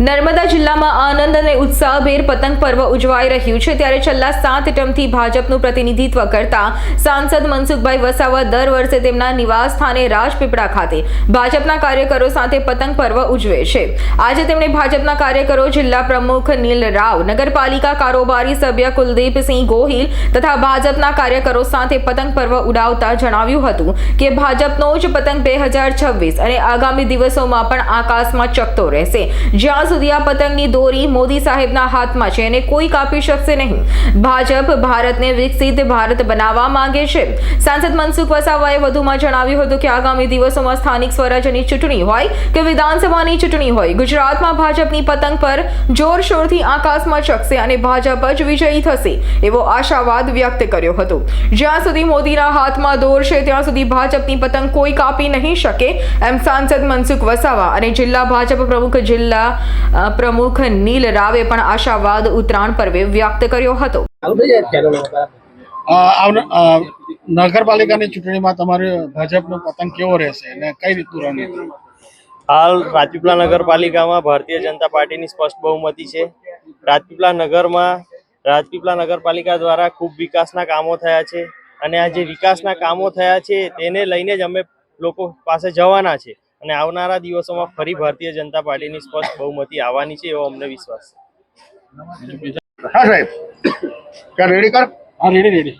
નર્મદા જિલ્લામાં આનંદ અને ઉત્સાહભેર પતંગ પર્વ ઉજવાઈ રહ્યું છે. ત્યારે છેલ્લા સાત ટર્મથી ભાજપનું પ્રતિનિધિત્વ કરતા સાંસદ મનસુખભાઈ વસાવા દર વર્ષે તેમના નિવાસ સ્થાને રાજપીપળા ખાતે ભાજપના કાર્યકરો સાથે પતંગ પર્વ ઉજવે છે. આજે તેમણે ભાજપના કાર્યકરો જિલ્લા પ્રમુખ નીલ રાવ, નગરપાલિકા કારોબારી સભ્ય કુલદીપસિંહ ગોહિલ તથા ભાજપના કાર્યકરો સાથે પતંગ પર્વ ઉડાવતા જણાવ્યું હતું કે ભાજપનો જ પતંગ બે હજાર છવ્વીસ અને આગામી દિવસોમાં પણ આકાશમાં ચકતો રહેશે. જ્યાં સુધી આ પતંગની દોરી મોદી સાહેબના હાથમાં છે અને કોઈ કાપી શકશે નહીં. ભાજપ ભારતને વિકસિત ભારત બનાવવા માંગે છે. સાંસદ મનસુખ વસાવાએ વધુમાં જણાવ્યું હતું કે આગામી દિવસોમાં સ્થાનિક સ્વરાજ્યની ચૂંટણી હોય કે વિધાનસભાની ચૂંટણી હોય, ગુજરાતમાં ભાજપની પતંગ પર જોરશોરથી આકાશમાં ચકશે અને ભાજપ જ વિજયી થશે એવો આશાવાદ વ્યક્ત કર્યો હતો. જ્યાં સુધી મોદીના હાથમાં દોર છે, ત્યાં સુધી ભાજપની પતંગ કોઈ કાપી નહીં શકે, એમ સાંસદ મનસુખ વસાવા અને જિલ્લા ભાજપ પ્રમુખ જિલ્લા પ્રમુખ નીલ રાવે પણ આશાવાદ ઉત્તરાયણ પર્વે વ્યક્ત કર્યો હતો. નગરપાલિકાની ચૂંટણીમાં તમારે ભાજપનો પતંગ કેવો રહેશે અને કઈ રીતનું રણનીતિ હાલ રાજપીપળા નગરપાલિકામાં ભારતીય જનતા પાર્ટીની સ્પષ્ટ બહુમતી છે. રાજપીપળા નગરમાં રાજપીપળા નગરપાલિકા દ્વારા ખૂબ વિકાસના કામો થયા છે. અને આ જે વિકાસના કામો થયા છે તેને લઈને જ અમે લોકો પાસે જવાના છે. અને આવનારા દિવસોમાં ફરી ભારતીય જનતા પાર્ટીની સ્પષ્ટ બહુમતી આવવાની છે એવો અમને વિશ્વાસ છે. હા સાહેબ. ક્યાં રેડી કર? હા રેડી રેડી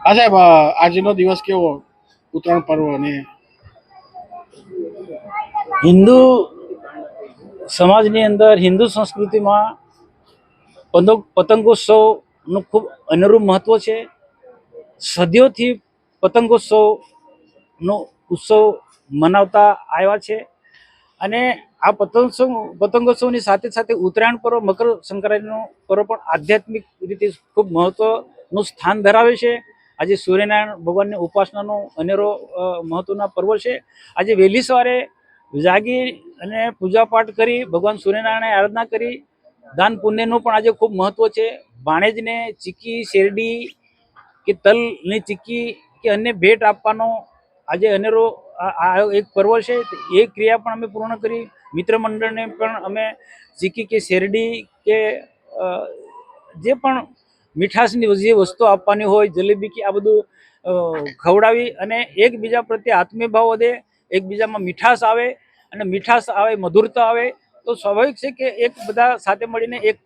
હા સાહેબ આજનો દિવસ કેવો ઉત્તરાયણ પર્વ અને હિન્દુ સમાજની અંદર હિન્દુ સંસ્કૃતિમાં પતંગ પતંગોત્સવનું ખૂબ અનુરૂપ મહત્વ છે. સદીઓથી પતંગોત્સવનો ઉત્સવ મનાવતા આવ્યા છે. અને આ પતંગોત્સવ, પતંગોત્સવની સાથે સાથે ઉત્તરાયણ પર્વ, મકર સંક્રાંતિનો પર્વ પણ આધ્યાત્મિક રીતે ખૂબ મહત્વનું સ્થાન ધરાવે છે. આજે સૂર્યનારાયણ ભગવાનની ઉપાસનાનો અનેરો મહત્ત્વના પર્વ છે. આજે વહેલી સવારે જાગી અને પૂજાપાઠ કરી, ભગવાન સૂર્યનારાયણ આરાધના કરી, દાન પુણ્યનું પણ આજે ખૂબ મહત્વ છે. ભાણેજને ચીકી, શેરડી કે તલની ચીકી કે અન્ય ભેટ આપવાનો આજે અનેરો આ એક પર્વ છે એ ક્રિયા પણ અમે પૂર્ણ કરી. મિત્ર મંડળને પણ અમે ચીકી કે શેરડી કે જે પણ મીઠાશની જે વસ્તુ આપવાની હોય, જલેબી કે આ બધું ખવડાવી અને એકબીજા પ્રત્યે આત્મીય ભાવ વધે, એકબીજામાં મીઠાશ આવે અને મીઠાશ આવે, મધુરતા આવે, તો સ્વાભાવિક છે કે એક બધા સાથે મળીને એક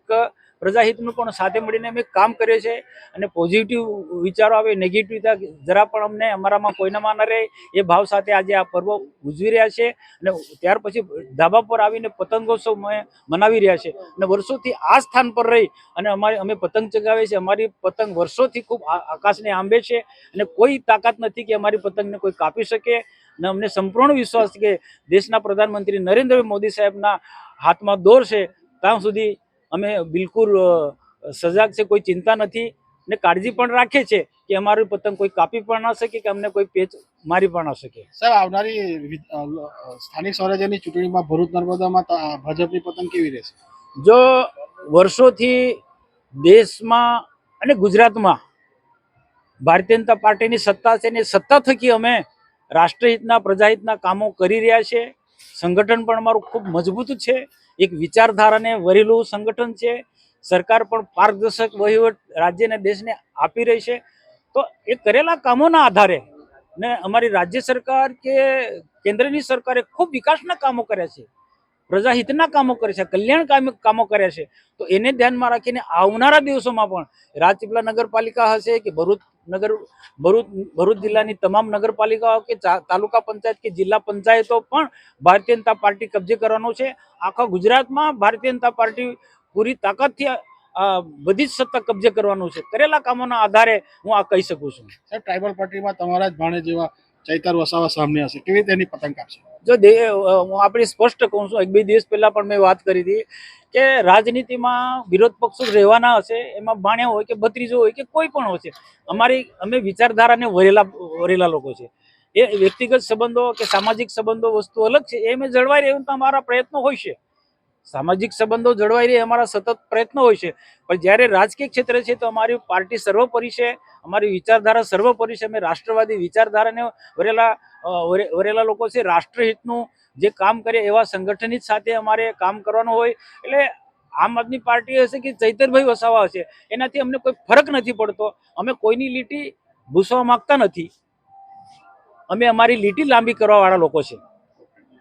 પ્રજાહિતનું પણ સાથે મળીને અમે કામ કરીએ છીએ અને પોઝિટિવ વિચારો આવે નેગેટિવતા જરા પણ અમને અમારામાં કોઈનામાં ન રહે, એ ભાવ સાથે આજે આ પર્વ ઉજવી રહ્યા છે. અને ત્યાર પછી ધાબા પર આવીને પતંગોત્સવ મનાવી રહ્યા છે. અને વર્ષોથી આ સ્થાન પર રહી અને અમારે, અમે પતંગ ચગાવીએ છીએ. અમારી પતંગ વર્ષોથી ખૂબ આકાશને આંબે છે અને કોઈ તાકાત નથી કે અમારી પતંગને કોઈ કાપી શકે. અને અમને સંપૂર્ણ વિશ્વાસ કે દેશના પ્રધાનમંત્રી નરેન્દ્ર મોદી સાહેબના હાથમાં દોર છે. ત્યાં સુધી અમે બિલકુલ સજાગ છે કોઈ ચિંતા નથી ને કાળજી પણ રાખે છે કે અમારું પતંગ કોઈ કાપી પણ ના શકે કે અમને કોઈ પેચ મારી પણ ના શકે. સર આવનારી સ્થાનિક સ્વરાજ્યની ચૂંટણીમાં ભરૂચ નર્મદામાં ભાજપની પતંગ કેવી રહેશે? જો વર્ષોથી દેશમાં અને ગુજરાતમાં ભારતીય જનતા પાર્ટીની સત્તા છે ને એ સત્તા થકી અમે રાષ્ટ્રહિતના પ્રજાહિતના કામો કરી રહ્યા છે સંગઠન પણ અમારું ખૂબ મજબૂત છે. એક વિચારધારાને વરેલું સંગઠન છે. સરકાર પણ પારદર્શક વહીવટ રાજ્યને દેશને આપી રહી છે. તો એ કરેલા કામોના આધારે ને અમારી રાજ્ય સરકાર કે કેન્દ્રની સરકારે ખૂબ વિકાસના કામો કર્યા છે. પ્રજાહિતના કામો કરે છે કલ્યાણકામી કામો કર્યા છે. તો એને ધ્યાનમાં રાખીને આવનારા દિવસોમાં પણ રાજપીપળા નગરપાલિકા હશે કે ભરૂચ નગર, ભરૂચ ભરૂચ જિલ્લાની તમામ નગરપાલિકાઓ કે તાલુકા પંચાયત કે જિલ્લા પંચાયતો પણ ભારતીય જનતા પાર્ટી કબજે કરવાનો છે. આખા ગુજરાતમાં ભારતીય જનતા પાર્ટી પૂરી તાકાતથી બધી જ સત્તા કબજે કરવાનું છે. કરેલા કામોના આધારે હું આ કહી શકું છું. સાહેબ, ટ્રાઇબલ પાર્ટીમાં તમારા જ ભાણે જેવા ચૈતર વસાવા સામે હશે. કેવી રીતે એની પતંગ કાપશે? જો દે હું આપણે સ્પષ્ટ કહું છું. એક બે દિવસ પહેલાં પણ મેં વાત કરી હતી કે રાજનીતિમાં વિરોધ પક્ષો રહેવાના હશે. એમાં ભાણ્યા હોય કે ભત્રીજો હોય કે કોઈ પણ હોય છે અમારી અમે વિચારધારાને વરેલા વરેલા લોકો છે. એ વ્યક્તિગત સંબંધો કે સામાજિક સંબંધો વસ્તુ અલગ છે. એ અમે જળવાઈ રહ્યું તો અમારા પ્રયત્નો હોય છે. સામાજિક સંબંધો જળવાઈ રહે અમારા સતત પ્રયત્નો હોય છે. પણ જ્યારે રાજકીય ક્ષેત્ર છે તો અમારી પાર્ટી સર્વોપરી છે, અમારી વિચારધારા સર્વોપરી છે. અમે રાષ્ટ્રવાદી વિચારધારાને વરેલા વરેલા લોકો છે. રાષ્ટ્રહિતનું જે કામ કરે એવા સંગઠનિત સાથે અમારે કામ કરવાનું હોય. એટલે આમ આદમી પાર્ટી હશે કે ચૈતરભાઈ વસાવા હશે, એનાથી અમને કોઈ ફરક નથી પડતો. અમે કોઈની લીટી ભૂસવા માગતા નથી. અમે અમારી લીટી લાંબી કરવાવાળા લોકો છે.